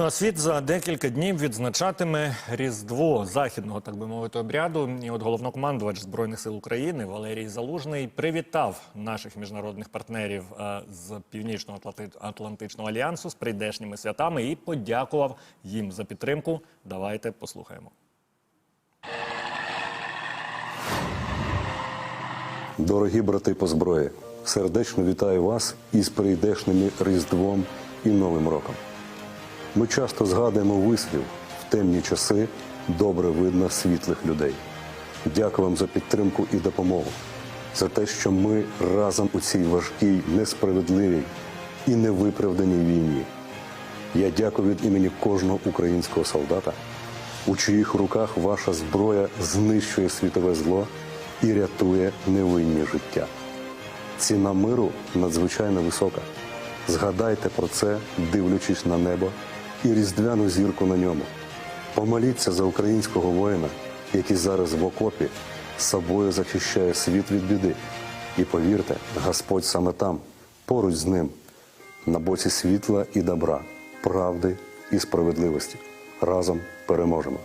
Ну, а світ за декілька днів відзначатиме Різдво західного, так би мовити, обряду. І от головнокомандувач збройних сил України Валерій Залужний привітав наших міжнародних партнерів е, з Північного Атлантичного альянсу з прийдешніми святами і подякував їм за підтримку. Давайте послухаємо. Дорогі брати по зброї, сердечно вітаю вас із прийдешними Різдвом і Новим роком. Ми часто згадуємо вислів в темні часи добре видно світлих людей. Дякую вам за підтримку і допомогу, за те, що ми разом у цій важкій, несправедливій і невиправданій війні. Я дякую від імені кожного українського солдата, у чиїх руках ваша зброя знищує світове зло і рятує невинні життя. Ціна миру надзвичайно висока. Згадайте про це, дивлячись на небо і різдвяну зірку на ньому. Помоліться за українського воїна, який зараз в окопі собою захищає світ від біди. І повірте, Господь саме там, поруч з ним, на боці світла і добра, правди і справедливості. Разом переможемо.